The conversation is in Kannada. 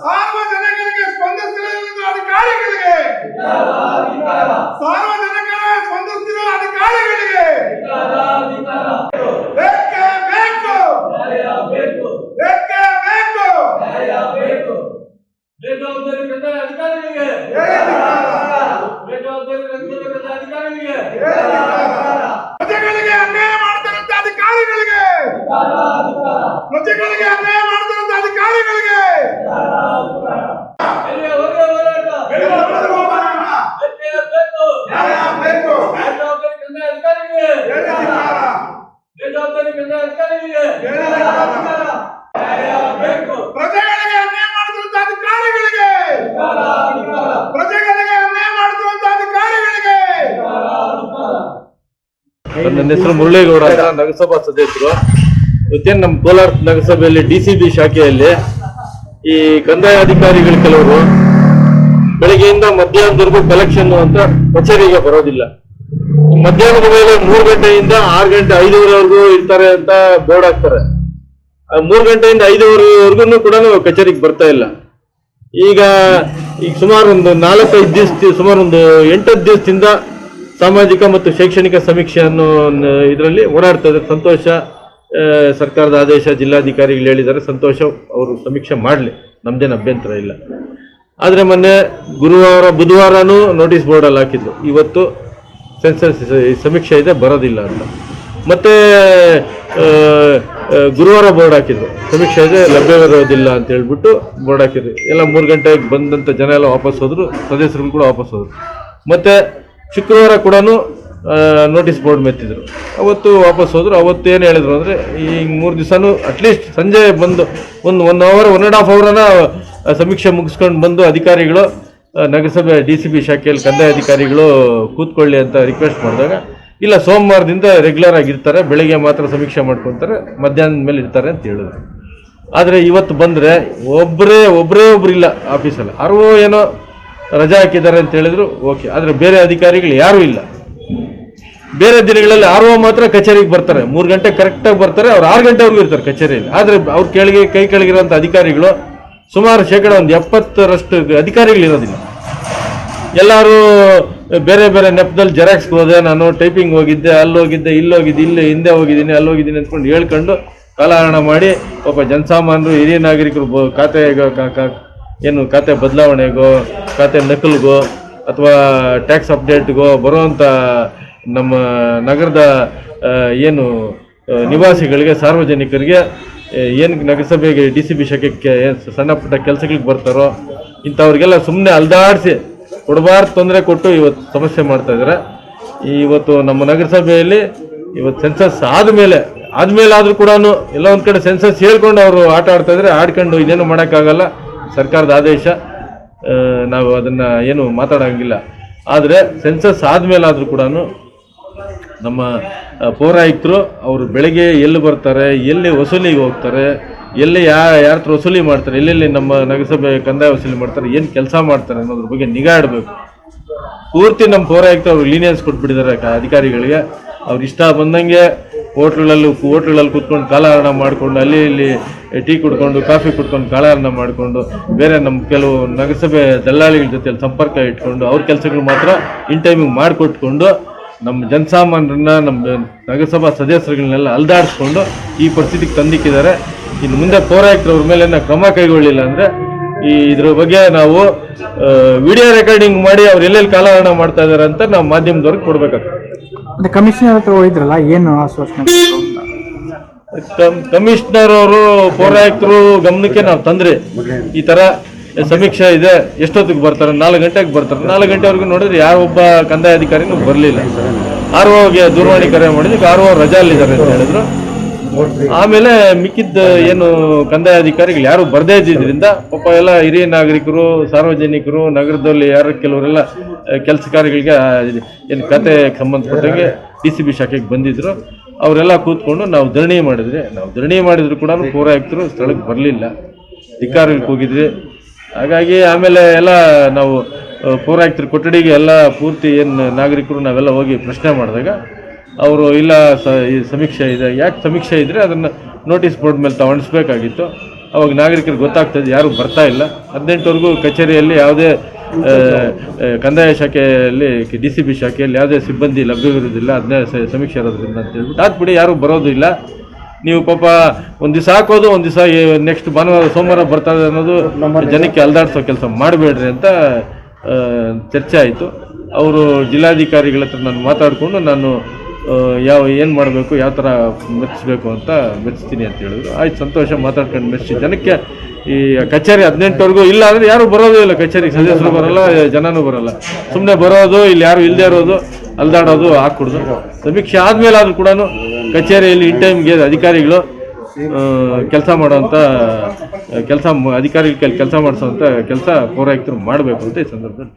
ಸಾರ್ವಜನಿಕರಿಗೆ ಸ್ಪಂದಿಸಿದ ಅಧಿಕಾರಿಗಳಿಗೆ. ಸಾರ್ವಜನಿಕರ ಸ್ಪಂದಿಸಿದ ಅಧಿಕಾರಿಗಳಿಗೆ. ಬೇಕೇ. ಬೇಕು. ಬೇಕೇ. ಬೇಕು. ಬೇಜವಾಬ್ದಾರಿ ಕಂದಾಯ ಅಧಿಕಾರಿಗಳಿಗೆ. ಬೇಜವಾಬ್ದಾರಿ ಅಧಿಕಾರಿಗಳಿಗೆ. ಪ್ರಜೆಗಳಿಗೆ ಅನ್ಯಾಯ ಮಾಡ್ತಾರಂತ ಅಧಿಕಾರಿಗಳಿಗೆ. ಪ್ರಜೆಗಳಿಗೆ ಅನ್ಯಾಯ ಮಾಡ್ತಾರಂತ ಅಧಿಕಾರಿಗಳಿಗೆ ಎಲ್ಲಿಯವರೆಗೆ ಹೋರಾಟ ಬೇಕೇ ಬೇಕು ಬೇಕು ಬೇಜವಾಬ್ದಾರಿ ಕಂದಾಯ ಅಧಿಕಾರಿಗಳಿಗೆ ಬೇಜವಾಬ್ದಾರಿ ಕಂದಾಯ ಅಧಿಕಾರಿಗಳಿಗೆ ನ್ಯಾಯ ಬೇಕು ಪ್ರಜೆಗಳಿಗೆ ಅನ್ಯಾಯ ಮಾಡ್ತಿರುವಂತ ಅಧಿಕಾರಿಗಳಿಗೆ ಪ್ರಜೆಗಳಿಗೆ ಅನ್ಯಾಯ ಮಾಡ್ತಿರುವಂತ ಅಧಿಕಾರಿಗಳಿಗೆ ನನ್ನ ಹೆಸರು ಮುರಳೇಗೌಡ ನಗರಸಭಾ ಸದಸ್ಯರು. ಇವತ್ತೇನು ನಮ್ಮ ಕೋಲಾರ ನಗರಸಭೆಯಲ್ಲಿ ಡಿ ಸಿ ಬಿ ಶಾಖೆಯಲ್ಲಿ ಈ ಕಂದಾಯ ಅಧಿಕಾರಿಗಳು ಕೆಲವರು ಬೆಳಿಗ್ಗೆಯಿಂದ ಮಧ್ಯಾಹ್ನದವರೆಗೂ ಕಲೆಕ್ಷನ್ ಅಂತ ಕಚೇರಿಗೆ ಬರೋದಿಲ್ಲ. ಮಧ್ಯಾಹ್ನದ ಮೇಲೆ ಮೂರು ಗಂಟೆಯಿಂದ ಆರು ಗಂಟೆ ಐದೂವರೆವರೆಗೂ ಇರ್ತಾರೆ ಅಂತ ಬೋರ್ಡ್ ಹಾಕ್ತಾರೆ. ಮೂರು ಗಂಟೆಯಿಂದ ಐದೂವರೆವರೆಗೂ ಕೂಡ ಕಚೇರಿಗೆ ಬರ್ತಾ ಇಲ್ಲ. ಈಗ ಈಗ ಸುಮಾರು ಒಂದು ನಾಲ್ಕೈದು ದಿವಸ, ಸುಮಾರು ಒಂದು ಎಂಟತ್ತು ದಿವಸದಿಂದ ಸಾಮಾಜಿಕ ಮತ್ತು ಶೈಕ್ಷಣಿಕ ಸಮೀಕ್ಷೆ ಅನ್ನೋ ಇದರಲ್ಲಿ ಓಡಾಡ್ತಾ ಇದ್ದಾರೆ ಸಂತೋಷ ಸರ್ಕಾರದ ಆದೇಶ, ಜಿಲ್ಲಾಧಿಕಾರಿಗಳು ಹೇಳಿದ್ದಾರೆ. ಸಂತೋಷ ಅವರು ಸಮೀಕ್ಷೆ ಮಾಡಲಿ. ನಮ್ದೇನು ಅಭ್ಯಂತರ ಇಲ್ಲ. ಆದರೆ ಮೊನ್ನೆ ಗುರುವಾರ, ಬುಧವಾರನೂ ನೋಟಿಸ್ ಬೋರ್ಡಲ್ಲಿ ಹಾಕಿದ್ರು. ಇವತ್ತು ಸೆನ್ಸಸ್ ಸಮೀಕ್ಷೆ ಇದೆ, ಬರೋದಿಲ್ಲ ಅಂತ. ಮತ್ತೆ ಗುರುವಾರ ಬೋರ್ಡ್ ಹಾಕಿದ್ರು. ಸಮೀಕ್ಷೆ ಇದೆ ಲಭ್ಯವಿರೋದಿಲ್ಲ ಅಂತ ಹೇಳ್ಬಿಟ್ಟು ಬೋರ್ಡ್ ಹಾಕಿದ್ರು. ಎಲ್ಲ ಮೂರು ಗಂಟೆಗೆ ಬಂದಂಥ ಜನ ಎಲ್ಲ ವಾಪಸ್ ಹೋದರು. ಸದಸ್ಯರು ಕೂಡ ವಾಪಸ್ ಹೋದರು. ಮತ್ತೆ ಶುಕ್ರವಾರ ಕೂಡ ನೋಟಿಸ್ ಬೋರ್ಡ್ ಮೆತ್ತಿದ್ರು. ಅವತ್ತು ವಾಪಸ್ ಹೋದ್ರು. ಅವತ್ತು ಏನು ಹೇಳಿದ್ರು ಅಂದರೆ, ಈ ಮೂರು ದಿವಸನೂ ಅಟ್ಲೀಸ್ಟ್ ಸಂಜೆ ಬಂದು, ಒಂದು one hour one and half ಅವರನ್ನ ಸಮೀಕ್ಷೆ ಮುಗಿಸ್ಕೊಂಡು ಬಂದು ಅಧಿಕಾರಿಗಳು ನಗರಸಭೆ ಡಿ ಸಿ ಬಿ ಶಾಖೆಯಲ್ಲಿ ಕಂದಾಯ ಅಧಿಕಾರಿಗಳು ಕೂತ್ಕೊಳ್ಳಿ ಅಂತ ರಿಕ್ವೆಸ್ಟ್ ಮಾಡಿದಾಗ, ಇಲ್ಲ, ಸೋಮವಾರದಿಂದ ರೆಗ್ಯುಲರ್ ಆಗಿ ಇರ್ತಾರೆ ಬೆಳಿಗ್ಗೆ ಮಾತ್ರ ಸಮೀಕ್ಷೆ ಮಾಡ್ಕೊತಾರೆ, ಮಧ್ಯಾಹ್ನದ ಮೇಲೆ ಇರ್ತಾರೆ ಅಂತ ಹೇಳಿದ್ರು. ಆದರೆ ಇವತ್ತು ಬಂದರೆ ಒಬ್ಬರೇ ಒಬ್ಬರೇ ಒಬ್ರು ಇಲ್ಲ ಆಫೀಸಲ್ಲಿ ಯಾರೋ ಏನೋ ರಜಾ ಹಾಕಿದ್ದಾರೆ ಅಂತ ಹೇಳಿದ್ರು, ಓಕೆ. ಆದರೆ ಬೇರೆ ಅಧಿಕಾರಿಗಳು ಯಾರೂ ಇಲ್ಲ. ಬೇರೆ ದಿನಗಳಲ್ಲಿ ಆರ್ ಮಾತ್ರ ಕಚೇರಿಗೆ ಬರ್ತಾರೆ. ಮೂರು ಗಂಟೆ ಕರೆಕ್ಟಾಗಿ ಬರ್ತಾರೆ, ಅವ್ರು ಆರು ಗಂಟೆವರೆಗೂ ಇರ್ತಾರೆ ಕಚೇರಿಯಲ್ಲಿ. ಆದರೆ ಅವ್ರ ಕೆಳಗೆ ಕೈ ಕೆಳಗಿರುವಂಥ ಅಧಿಕಾರಿಗಳು ಸುಮಾರು ಶೇಕಡ ಒಂದು ಎಪ್ಪತ್ತರಷ್ಟು ಅಧಿಕಾರಿಗಳು ಇರೋದಿಲ್ಲ. ಎಲ್ಲರೂ ಬೇರೆ ಬೇರೆ ನೆಪದಲ್ಲಿ ಜೆರಾಕ್ಸ್ಗೆ ಹೋದೆ, ನಾನು ಟೈಪಿಂಗ್ ಹೋಗಿದ್ದೆ, ಅಲ್ಲಿ ಹೋಗಿದ್ದೆ, ಇಲ್ಲಿ ಹೋಗಿದ್ದೆ, ಇಲ್ಲಿ ಹಿಂದೆ ಹೋಗಿದ್ದೀನಿ, ಅಲ್ಲಿ ಹೋಗಿದ್ದೀನಿ ಅಂದ್ಕೊಂಡು ಹೇಳ್ಕೊಂಡು ಕಾಲಹರಣ ಮಾಡಿ ಪಾಪ ಜನಸಾಮಾನ್ಯರು, ಹಿರಿಯ ನಾಗರಿಕರು ಖಾತೆ ಏನು ಖಾತೆ ಬದಲಾವಣೆಗೋ, ಖಾತೆ ನಕಲ್ಗೋ ಅಥವಾ ಟ್ಯಾಕ್ಸ್ ಅಪ್ಡೇಟ್ಗೋ ಬರುವಂಥ ನಮ್ಮ ನಗರದ ಏನು ನಿವಾಸಿಗಳಿಗೆ, ಸಾರ್ವಜನಿಕರಿಗೆ ಏನು ನಗರಸಭೆಗೆ ಡಿ ಸಿ ಬಿ ಶಾಖೆಗೆ ಸಣ್ಣ ಪುಟ್ಟ ಕೆಲಸಗಳಿಗೆ ಬರ್ತಾರೋ ಇಂಥವ್ರಿಗೆಲ್ಲ ಸುಮ್ಮನೆ ಅಲ್ದಾಡಿಸಿ ಕೊಡಬಾರ್ದು ತೊಂದರೆ ಕೊಟ್ಟು ಇವತ್ತು ಸಮಸ್ಯೆ ಮಾಡ್ತಾ ಇದ್ದಾರೆ ಇವತ್ತು ನಮ್ಮ ನಗರಸಭೆಯಲ್ಲಿ ಇವತ್ತು ಸೆನ್ಸಸ್ ಆದಮೇಲೆ ಆದಮೇಲೆ ಆದರೂ ಕೂಡ ಎಲ್ಲ ಒಂದು ಕಡೆ ಸೆನ್ಸಸ್ ಹೇಳ್ಕೊಂಡು ಅವರು ಆಟ ಆಡ್ತಾಯಿದ್ರೆ ಆಡ್ಕೊಂಡು ಇದೇನು ಮಾಡೋಕ್ಕಾಗಲ್ಲ. ಸರ್ಕಾರದ ಆದೇಶ ನಾವು ಅದನ್ನು ಏನು ಮಾತಾಡೋಂಗಿಲ್ಲ. ಆದರೆ ಸೆನ್ಸಸ್ ಆದಮೇಲಾದರೂ ಕೂಡ ನಮ್ಮ ಪೌರಾಯುಕ್ತರು ಅವರು ಬೆಳಗ್ಗೆ ಎಲ್ಲಿ ಬರ್ತಾರೆ, ಎಲ್ಲಿ ವಸೂಲಿಗೆ ಹೋಗ್ತಾರೆ, ಎಲ್ಲಿ ಯಾ ಯಾರ ಹತ್ರ ವಸೂಲಿ ಮಾಡ್ತಾರೆ, ಎಲ್ಲೆಲ್ಲಿ ನಮ್ಮ ನಗರಸಭೆ ಕಂದಾಯ ವಸೂಲಿ ಮಾಡ್ತಾರೆ, ಏನು ಕೆಲಸ ಮಾಡ್ತಾರೆ ಅನ್ನೋದ್ರ ಬಗ್ಗೆ ನಿಗಾ ಇಡಬೇಕು. ಪೂರ್ತಿ ನಮ್ಮ ಪೌರಾಯುಕ್ತ ಅವ್ರು ಲೀನಿಯನ್ಸ್ ಕೊಟ್ಬಿಟ್ಟಿದ್ದಾರೆ ಅಧಿಕಾರಿಗಳಿಗೆ. ಅವ್ರು ಇಷ್ಟ ಬಂದಂಗೆ ಹೋಟ್ಲ್ಗಳಲ್ಲಿ ಹೋಟ್ಲಲ್ಲಿ ಕೂತ್ಕೊಂಡು ಕಾಲಹರಣ ಮಾಡಿಕೊಂಡು ಅಲ್ಲಿ ಇಲ್ಲಿ ಟೀ ಕುಡ್ಕೊಂಡು, ಕಾಫಿ ಕುಡ್ಕೊಂಡು ಕಾಲಹರಣ ಮಾಡಿಕೊಂಡು, ಬೇರೆ ನಮ್ಮ ಕೆಲವು ನಗರಸಭೆ ದಲ್ಲಾಳಿಗಳ ಜೊತೆಲಿ ಸಂಪರ್ಕ ಇಟ್ಕೊಂಡು ಅವ್ರ ಕೆಲಸಗಳು ಮಾತ್ರ ಇನ್ ಟೈಮಿಂಗ್ ಮಾಡಿಕೊಟ್ಕೊಂಡು ನಮ್ಮ ಜನಸಾಮಾನ್ಯರನ್ನ, ನಮ್ಮ ನಗರಸಭಾ ಸದಸ್ಯರುಗಳನ್ನೆಲ್ಲ ಅಲ್ದಾಡಿಸ್ಕೊಂಡು ಈ ಪರಿಸ್ಥಿತಿಗೆ ತಂದಿಕ್ಕಿದ್ದಾರೆ. ಇನ್ನು ಮುಂದೆ ಪೌರಾಯುಕ್ತರವ್ರ ಮೇಲೆ ಕ್ರಮ ಕೈಗೊಳ್ಳಿಲ್ಲ ಅಂದರೆ ಈ ಇದ್ರ ಬಗ್ಗೆ ನಾವು ವಿಡಿಯೋ ರೆಕಾರ್ಡಿಂಗ್ ಮಾಡಿ ಅವ್ರು ಎಲ್ಲೆಲ್ಲಿ ಕಾಲಹರಣ ಮಾಡ್ತಾ ಇದ್ದಾರೆ ಅಂತ ನಾವು ಮಾಧ್ಯಮದವ್ರಿಗೆ ಕೊಡ್ಬೇಕಾಗ್ತದೆ. ಮತ್ತೆ ಕಮಿಷನರ್ ಹತ್ರ ಹೋಗಿದ್ರಲ್ಲ, ಏನು ಆಶ್ವಾಸನೆ ಕಮಿಷನರ್ ಅವರು, ಪೌರಾಯುಕ್ತರು ಗಮನಕ್ಕೆ ನಾವು ತಂದ್ರಿ. ಈ ತರ ಸಮೀಕ್ಷೆ ಇದೆ. ಎಷ್ಟೊತ್ತಿಗೆ ಬರ್ತಾರೆ? ನಾಲ್ಕು ಗಂಟೆಗೆ ಬರ್ತಾರೆ. ನಾಲ್ಕು ಗಂಟೆವರೆಗೂ ನೋಡಿದ್ರೆ ಯಾರೊಬ್ಬ ಕಂದಾಯ ಅಧಿಕಾರಿನೂ ಬರಲಿಲ್ಲ. ಆರ್ ಓಗೆ ದೂರವಾಣಿ ಕರೆ ಮಾಡಿದ್ದಕ್ಕೆ ಆರ್ ಓ ಅಲ್ಲಿದ್ದಾರೆ ಅಂತ ಹೇಳಿದ್ರು. ಆಮೇಲೆ ಮಿಕ್ಕಿದ್ದ ಏನು ಕಂದಾಯ ಅಧಿಕಾರಿಗಳು ಯಾರು ಬರದೇ ಇದ್ದಿದ್ರಿಂದ ಪಾಪ ಎಲ್ಲ ಹಿರಿಯ ನಾಗರಿಕರು, ಸಾರ್ವಜನಿಕರು, ನಗರದಲ್ಲಿ ಯಾರು ಕೆಲವರೆಲ್ಲ ಕೆಲಸ ಕಾರ್ಯಗಳಿಗೆ ಏನು ಕತೆ ಸಂಬಂಧಪಟ್ಟಂಗೆ ಡಿ ಸಿ ಬಿ ಶಾಖೆಗೆ ಬಂದಿದ್ರು. ಅವರೆಲ್ಲ ಕೂತ್ಕೊಂಡು ನಾವು ಧರಣಿ ಮಾಡಿದ್ವಿ ನಾವು ಧರಣಿ ಮಾಡಿದ್ರು ಕೂಡ ಪೌರಾಯುಕ್ತರು ಸ್ಥಳಕ್ಕೆ ಬರಲಿಲ್ಲ. ಅಧಿಕಾರಿಗಳಿಗೆ ಹೋಗಿದ್ವಿ. ಹಾಗಾಗಿ ಆಮೇಲೆ ಎಲ್ಲ ನಾವು ಪೌರಾಯುಕ್ತರ ಕೊಠಡಿಗೆ ಎಲ್ಲ ಪೂರ್ತಿ ಏನು ನಾಗರಿಕರು ನಾವೆಲ್ಲ ಹೋಗಿ ಪ್ರಶ್ನೆ ಮಾಡಿದಾಗ ಅವರು ಇಲ್ಲ ಈ ಸಮೀಕ್ಷೆ ಇದೆ. ಯಾಕೆ ಸಮೀಕ್ಷೆ ಇದ್ದರೆ ಅದನ್ನು ನೋಟಿಸ್ ಬೋರ್ಡ್ ಮೇಲೆ ತಗೊಂಡಿಸ್ಬೇಕಾಗಿತ್ತು. ಅವಾಗ ನಾಗರಿಕರಿಗೆ ಗೊತ್ತಾಗ್ತದೆ ಯಾರು ಬರ್ತಾ ಇಲ್ಲ. ಹದಿನೆಂಟುವರೆಗೂ ಕಚೇರಿಯಲ್ಲಿ ಯಾವುದೇ ಕಂದಾಯ ಶಾಖೆಯಲ್ಲಿ ಡಿ ಸಿ ಬಿ ಶಾಖೆಯಲ್ಲಿ ಯಾವುದೇ ಸಿಬ್ಬಂದಿ ಲಭ್ಯವಿರುವುದಿಲ್ಲ, ಅದನ್ನೇ ಸಮೀಕ್ಷೆ ಇರೋದ್ರಿಂದ ಅಂತ ಹೇಳ್ಬಿಟ್ಟು. ಯಾರೂ ಯಾರು ಬರೋದಿಲ್ಲ ನೀವು ಪಾಪ ಒಂದು ದಿವಸ ಹಾಕೋದು, ಒಂದು ದಿವಸ ನೆಕ್ಸ್ಟ್ ಭಾನುವಾರ, ಸೋಮವಾರ ಬರ್ತದೆ ಅನ್ನೋದು ಜನಕ್ಕೆ ಅಲ್ದಾಡ್ಸೋ ಕೆಲಸ ಮಾಡಬೇಡ್ರಿ ಅಂತ ಚರ್ಚೆ ಆಯಿತು. ಅವರು ಜಿಲ್ಲಾಧಿಕಾರಿಗಳ ಹತ್ರ ನಾನು ಮಾತಾಡಿಕೊಂಡು ನಾನು ಯಾವ, ಏನು ಮಾಡಬೇಕು, ಯಾವ ಥರ ಮೆಚ್ಚಬೇಕು ಅಂತ ಮೆಚ್ಚಿಸ್ತೀನಿ ಅಂತ ಹೇಳಿದ್ರು. ಆಯ್ತು, ಸಂತೋಷ ಮಾತಾಡ್ಕೊಂಡು ಮೆಚ್ಚಿ ಜನಕ್ಕೆ ಈ ಕಚೇರಿ ಹದಿನೆಂಟವರೆಗೂ ಇಲ್ಲ ಅಂದರೆ ಯಾರು ಬರೋದು ಇಲ್ಲ ಕಚೇರಿಗೆ ಸದಸ್ಯರು ಬರಲ್ಲ, ಜನನೂ ಬರೋಲ್ಲ. ಸುಮ್ಮನೆ ಬರೋದು, ಇಲ್ಲಿ ಯಾರು ಇಲ್ಲದೆ ಇರೋದು, ಅಲ್ದಾಡೋದು, ಹಾಕ್ಕೊಡ್ದು. ಸಮೀಕ್ಷೆ ಆದಮೇಲೆ ಆದರೂ ಕೂಡ ಕಚೇರಿಯಲ್ಲಿ ಇನ್ ಟೈಮ್ಗೆ ಅಧಿಕಾರಿಗಳು ಕೆಲಸ ಮಾಡೋವಂಥ ಕೆಲಸ ಅಧಿಕಾರಿಗಳ ಕೆಲಸ ಮಾಡಿಸೋವಂಥ ಕೆಲಸ ಪೌರಾಯುಕ್ತರು ಮಾಡಬೇಕು ಅಂತ ಈ ಸಂದರ್ಭದಲ್ಲಿ